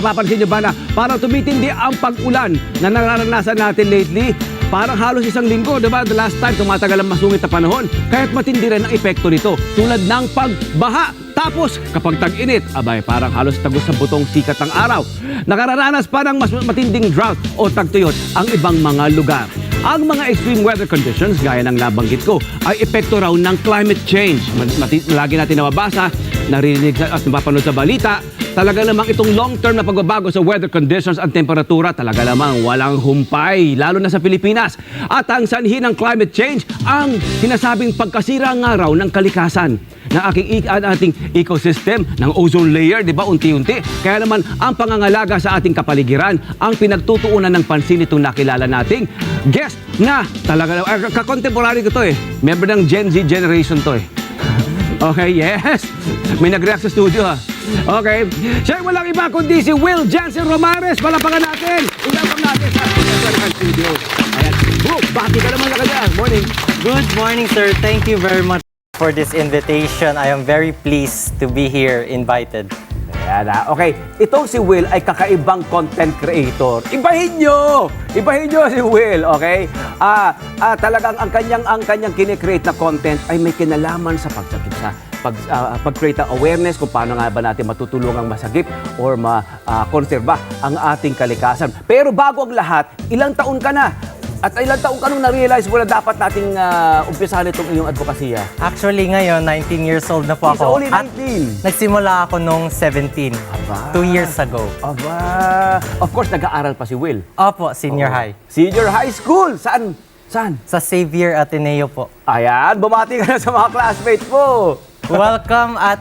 Napapansin niyo ba na parang tumitindi ang pag-ulan na nararanasan natin lately? Parang halos isang linggo, di ba? The last time, tumatagal ang masungit na panahon. Kaya't matindi rin ang epekto nito. Tulad ng pagbaha. Tapos, kapag tag-init, abay, parang halos tagos sa butong sikat ng araw. Nakararanas pa ng mas matinding drought o tagtuyot ang ibang mga lugar. Ang mga extreme weather conditions, gaya ng nabanggit ko, ay epekto raw ng climate change. Lagi natin nababasa, naririnig sa- at napapanood sa balita, talaga namang itong long-term na pagbabago sa weather conditions at temperatura, talaga namang walang humpay, lalo na sa Pilipinas. At ang sanhi ng climate change, ang sinasabing pagkasira nga raw ng kalikasan ng aking ating ecosystem, ng ozone layer, di ba, unti-unti. Kaya naman, ang pangangalaga sa ating kapaligiran, ang pinagtutuunan ng pansin itong nakilala nating guest na talaga, uh, kakontemporary ko to eh. Member ng Gen Z generation to eh. Okay, yes. May nag-react sa studio ha. Okay. Siya ay walang iba kundi si Will Jansen Romares. Palapangan natin. Welcome natin sa Palapangan Studio. Ayan. Bro, bati ka naman na kanya. Morning. Good morning, sir. Thank you very much for this invitation. I am very pleased to be here invited. Ayan na. Okay, itong si Will ay kakaibang content creator. Ibahin nyo! Ibahin nyo si Will, okay? Ah, ah talagang ang kanyang ang kanyang kine-create na content ay may kinalaman sa pagsakit sa pag ah, pag-create ng awareness kung paano nga ba natin matutulungang masagip or ma-konserba ang ating kalikasan. Pero bago ang lahat, ilang taon ka na? At ilang taon ka nung na-realize mo na dapat nating uh, umpisahan itong iyong advokasya? Actually, ngayon, 19 years old na po He's ako. only At 19. nagsimula ako nung 17. Aba. Two years ago. Aba, of course, nag-aaral pa si Will. Opo, senior Oo. high. Senior high school. Saan? Saan? Sa Xavier Ateneo po. Ayan, bumati ka na sa mga classmates mo. Welcome at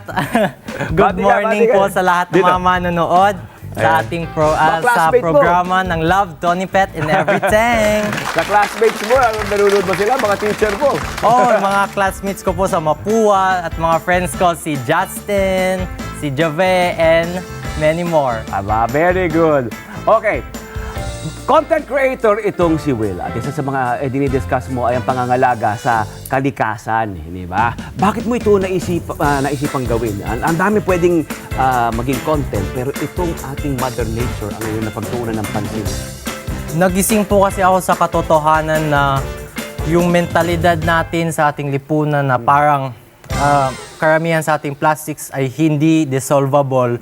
good Bati ka, morning bati ka. po sa lahat ng Dito. mga manonood sa Ayan. ating pro, Mga ah, sa classmate mo. programa ng Love, Tony Pet, and Everything. Sa classmates mo, ano, nanonood ba sila? Mga teacher mo. Oh, mga classmates ko po sa Mapua at mga friends ko si Justin, si Jave, and many more. Aba, very good. Okay. Content creator itong si Will. At isa sa mga eh, dinidiscuss mo ay ang pangangalaga sa kalikasan, hindi ba? Bakit mo ito naisip, ah, naisipang gawin? Ang, ang dami pwedeng ah, maging content, pero itong ating Mother Nature ang ngayon na pagtuunan ng pansin. Nagising po kasi ako sa katotohanan na yung mentalidad natin sa ating lipunan na parang ah, karamihan sa ating plastics ay hindi dissolvable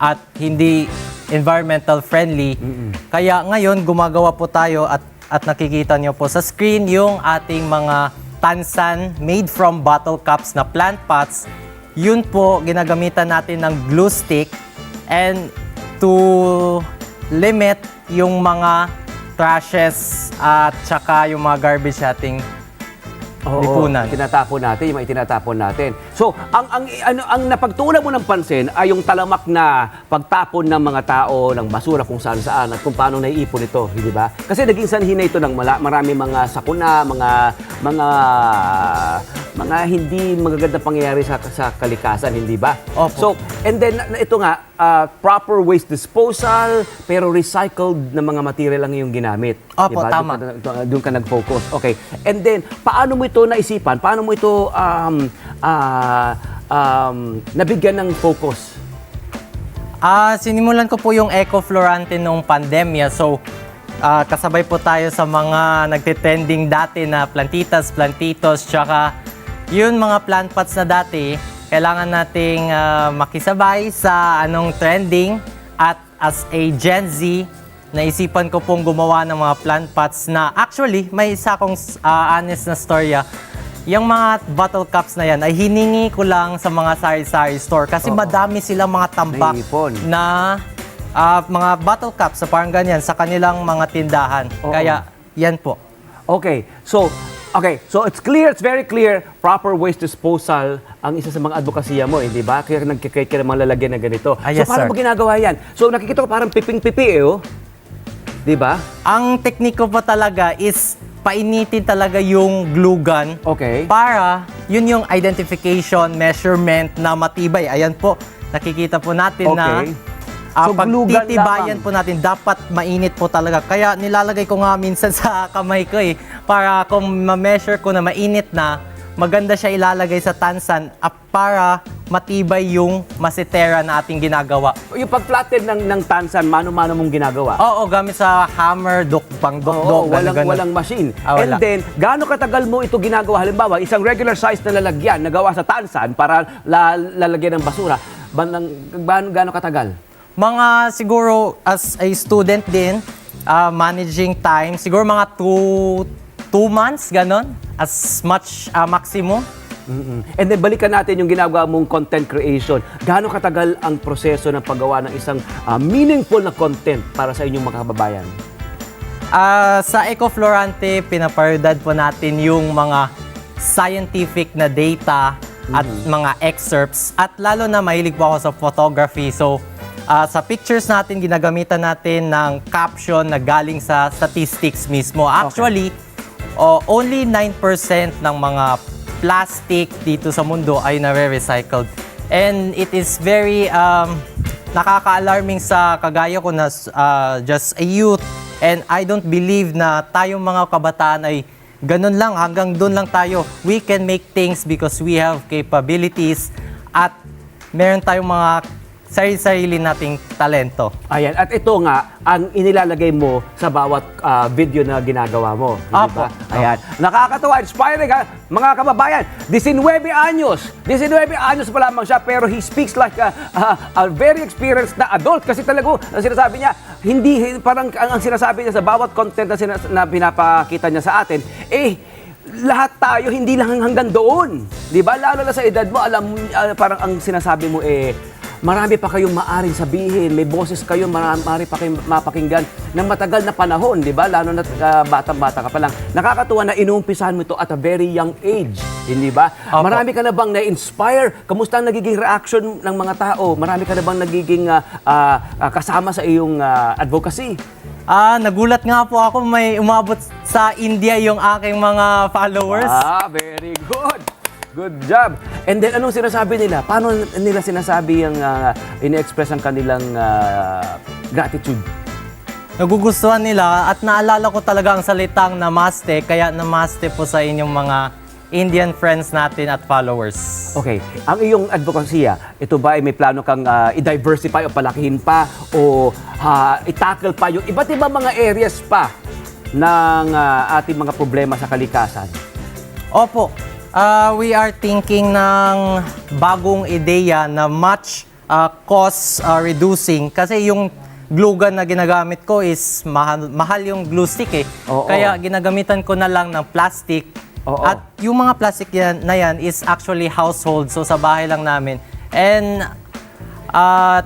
at hindi environmental friendly. Kaya ngayon gumagawa po tayo at at nakikita niyo po sa screen yung ating mga tansan made from bottle cups na plant pots. Yun po ginagamitan natin ng glue stick and to limit yung mga trashes at saka yung mga garbage nating lipunan. Tinatapon natin, yung mga itinatapon natin. So, ang ang ano ang napagtuunan mo ng pansin ay yung talamak na pagtapon ng mga tao ng basura kung saan saan at kung paano naiipon ito, hindi ba? Kasi naging sanhi na ito ng mala, marami mga sakuna, mga mga mga hindi magagandang pangyayari sa sa kalikasan, hindi ba? Opo. So, and then ito nga ah, proper waste disposal pero recycled na mga material lang yung ginamit. Opo, Diba? tama. Doon ka- doon ka nag-focus. Okay. And then, paano mo ito naisipan? Paano mo ito um, ah, um, nabigyan ng focus? Ah, sinimulan ko po yung Eco Florante nung pandemya. So, ah, kasabay po tayo sa mga nagtitending dati na plantitas, plantitos, tsaka yun mga plant pots na dati, kailangan nating ah, makisabay sa anong trending at as a Gen Z, naisipan ko pong gumawa ng mga plant pots na actually, may isa akong ah, honest na storya. Yung mga bottle cups na yan ay hiningi ko lang sa mga sari-sari store kasi madami silang mga tambak Naiipon. na ah, mga bottle cups sa parang ganyan sa kanilang mga tindahan. Oo. Kaya yan po. Okay. So, okay. So, it's clear, it's very clear, proper waste disposal ang isa sa mga advokasya mo, hindi ba? Kaya nagkikreate ka ng mga lalagyan na ganito. Ah, so, yes, paano sir. mo ginagawa yan? So, nakikita ko parang piping-pipi eh, oh. Di ba? Ang tekniko po talaga is painitin talaga yung glue gun Okay. para yun yung identification, measurement na matibay. Ayan po, nakikita po natin na Okay. ah, So, glue gun pagtitibayan po natin, dapat mainit po talaga. Kaya nilalagay ko nga minsan sa kamay ko eh, para kung ma-measure ko na mainit na, maganda siya ilalagay sa tansan para matibay yung masitera na ating ginagawa. Yung pag-flatten ng, ng tansan, mano-mano mong ginagawa? Oo, gamit sa hammer, duk, pang duk, Oo, walang, ganun. walang machine. Ah, And wala. then, gaano katagal mo ito ginagawa? Halimbawa, isang regular size na lalagyan na gawa sa tansan para la, lalagyan ng basura, bandang, gaano, gaano katagal? Mga siguro as a student din, ah, managing time, siguro mga two, two months, ganon, as much ah, maximum. Mm-mm. And then balikan natin yung ginagawa mong content creation. Gaano katagal ang proseso ng paggawa ng isang ah, meaningful na content para sa inyong mga kababayan? Ah, sa Ecoflorante, pinaparidad po natin yung mga scientific na data at mga excerpts. At lalo na mahilig po ako sa photography. So, ah, sa pictures natin, ginagamitan natin ng caption na galing sa statistics mismo. Actually, oh, only 9% ng mga plastic dito sa mundo ay nare-recycled. And it is very um, nakaka-alarming sa kagaya ko na uh, just a youth and I don't believe na tayong mga kabataan ay ganun lang, hanggang doon lang tayo. We can make things because we have capabilities at meron tayong mga sarili-sarili nating talento. Ayan, at ito nga ang inilalagay mo sa bawat ah, video na ginagawa mo. Di Apo. ba? Ayan. Nakakatawa, inspiring ha, mga kababayan. 19 anyos. 19 anyos pa lamang siya pero he speaks like a, a- a very experienced na adult kasi talaga ang sinasabi niya, hindi parang ang, ang sinasabi niya sa bawat content na, sinas, na pinapakita niya sa atin, eh, lahat tayo hindi lang hanggang doon. 'Di ba? Lalo na sa edad mo, alam ah, parang ang sinasabi mo eh marami pa kayong maaring sabihin, may boses kayo, marami, pa kayong mapakinggan ng matagal na panahon, 'di ba? Lalo na ah, batang-bata ka pa lang. Nakakatuwa na inumpisahan mo ito at a very young age, hindi ba? Opo. Marami ka na bang na-inspire? Kamusta ang nagiging reaction ng mga tao? Marami ka na bang nagiging ah, ah, kasama sa iyong ah, advocacy? Ah, nagulat nga po ako may umabot sa India yung aking mga followers. Ah, very good. Good job. And then, anong sinasabi nila? Paano nila sinasabi yung uh, ini-express ang kanilang ah, gratitude? Nagugustuhan nila at naalala ko talaga ang salitang namaste, kaya namaste po sa inyong mga Indian friends natin at followers. Okay, ang iyong advokasya, ito ba ay may plano kang ah, i-diversify o palakihin pa o ah, i-tackle pa yung iba't ibang mga areas pa ng ah, ating mga problema sa kalikasan? Opo, ah, we are thinking ng bagong ideya na much ah, cost ah, reducing kasi yung glue gun na ginagamit ko is mahal, mahal yung glue stick eh. Oo. Kaya ginagamitan ko na lang ng plastic. Oo. At yung mga plastic yan, na yan is actually household, so sa bahay lang namin. And at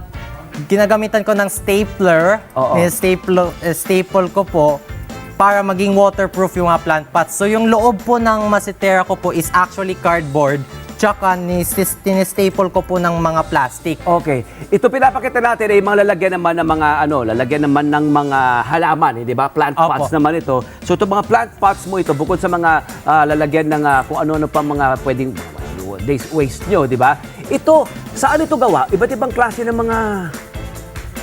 ginagamitan ko ng stapler, Oo. eh, staple, eh, staple ko po para maging waterproof yung mga plant pots. So yung loob po ng masitera ko po is actually cardboard, tsaka nis- staple ko po ng mga plastic. Okay. Ito pinapakita natin ay mga lalagyan naman ng mga ano, lalagyan naman ng mga halaman, eh, 'di ba? Plant Opo. pots naman ito. So itong mga plant pots mo ito bukod sa mga ah, lalagyan ng ah, kung ano-ano pa mga pwedeng uh, waste nyo, 'di ba? Ito, saan ito gawa? Iba't ibang klase ng mga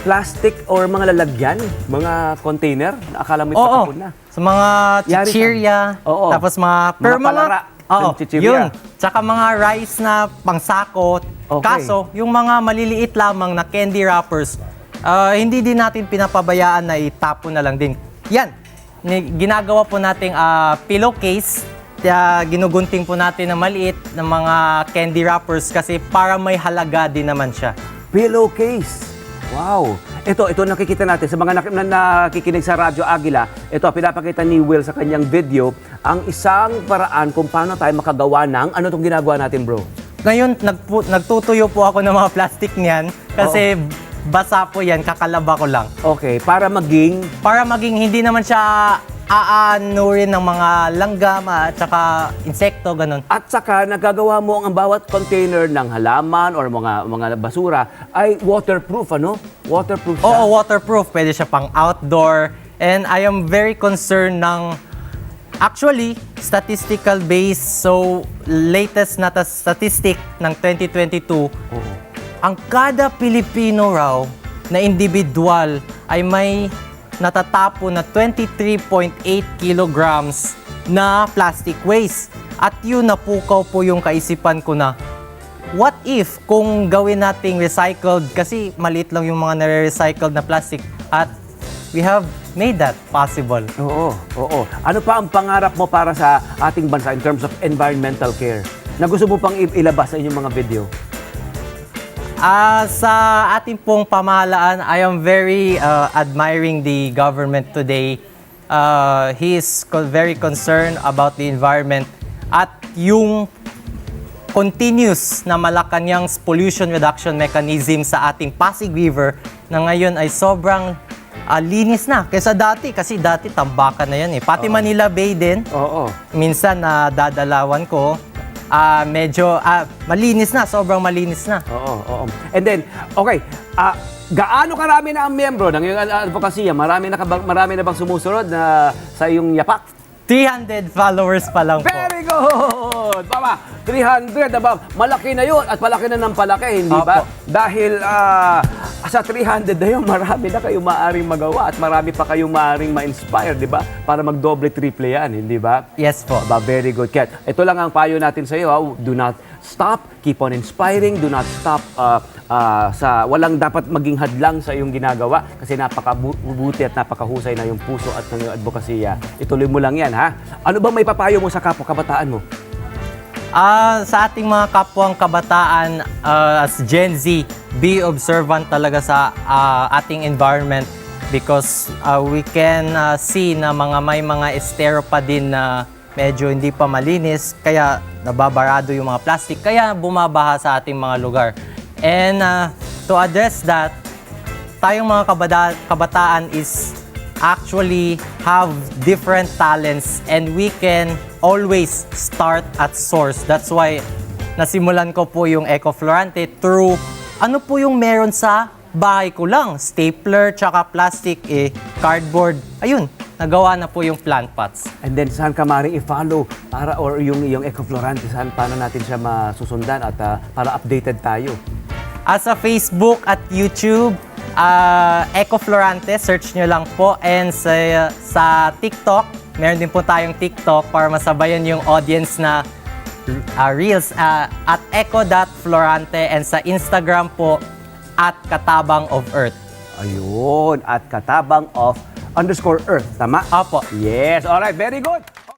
plastic or mga lalagyan, mga container na akala mo Oo, na. sa mga Yari ka. chichirya, Oo. tapos mga... Mga palara Oo, ng chichirya. yun. Tsaka mga rice na pangsako. Okay. Kaso, yung mga maliliit lamang na candy wrappers, ah, hindi din natin pinapabayaan na itapon na lang din. Yan, ni- ginagawa po nating ah, pillowcase, kaya ginugunting po natin na maliit ng mga candy wrappers kasi para may halaga din naman siya. Pillowcase. Wow. Ito, ito nakikita natin sa mga nak- na nakikinig sa Radyo Agila. Ito, pinapakita ni Will sa kanyang video ang isang paraan kung paano tayo makagawa ng ano itong ginagawa natin, bro. Ngayon, nagpu- nagtutuyo po ako ng mga plastic niyan kasi basa po yan, kakalaba ko lang. Okay, para maging Para maging hindi naman siya aanurin ng mga langgam at saka insekto, ganun. at saka nagagawa mo ang bawat container ng halaman or mga mga basura ay waterproof, ano? Waterproof siya. Oo, waterproof. Pwede siya pang outdoor. And I am very concerned ng actually statistical base. So, latest na ta- statistic ng 2022, ang kada Pilipino raw na individual ay may natatapo na 23.8 kilograms na plastic waste. At yun napukaw po yung kaisipan ko na, what if kung gawin nating recycled, kasi maliit lang yung mga nare-recycled na plastic, at we have made that possible. Oo, oo. Ano pa ang pangarap mo para sa ating bansa in terms of environmental care? Na gusto mo pang ilabas sa inyong mga video? Ah, sa ating pong pamahalaan, I am very uh, admiring the government today. Uh, he is very concerned about the environment at yung continuous na Malacanang's pollution reduction mechanism sa ating Pasig River na ngayon ay sobrang ah, linis na kaysa dati kasi dati tambakan na yan eh. Pati Manila Bay din, Oo. minsan na dadalawan ko, ah, medyo ah, malinis na, sobrang malinis na. Oo, oo. And then, okay, ah, gaano karami na ang miyembro ng iyong ad- advokasya? Marami na, ka bang- marami na bang sumusunod na sa iyong yapak? 300 followers pa lang po. Very good! Baba, 300, aba, malaki na yun at malaki na ng palaki, hindi ba? Opo. Dahil ah, sa 300 na yun, marami na kayong maaaring magawa at marami pa kayong maaaring ma-inspire, di ba? Para magdoble, triple yan, hindi ba? Yes po. Aba, very good, Kat. Ito lang ang payo natin sa iyo. Ha? Do not stop. Keep on inspiring. Do not stop uh, uh, sa walang dapat maging hadlang sa iyong ginagawa kasi napakabuti at napakahusay na yung puso at ng iyong advokasya. Ituloy mo lang yan, ha? Ano ba may papayo mo sa kapwa kabataan mo? Ah, sa ating mga kapwang kabataan ah, as Gen Z, be observant talaga sa ah, ating environment because ah, we can ah, see na mga may mga estero pa din na medyo hindi pa malinis kaya nababarado yung mga plastic kaya bumabaha sa ating mga lugar. And ah, to address that, tayong mga kabada- kabataan is actually have different talents and we can always start at source. That's why nasimulan ko po yung Eco Florante through ano po yung meron sa bahay ko lang. Stapler, tsaka plastic, eh, cardboard. Ayun, nagawa na po yung plant pots. And then saan ka maaaring i-follow para or yung yung Eco Florante saan paano natin siya masusundan at uh, para updated tayo? As sa Facebook at YouTube, uh, Eco Florante, search nyo lang po. And sa, sa TikTok, meron din po tayong TikTok para masabayan yung audience na uh, Reels uh, at eco.florante and sa Instagram po at Katabang of Earth. Ayun, at katabang of underscore earth, tama? Apo. Yes, alright, very good.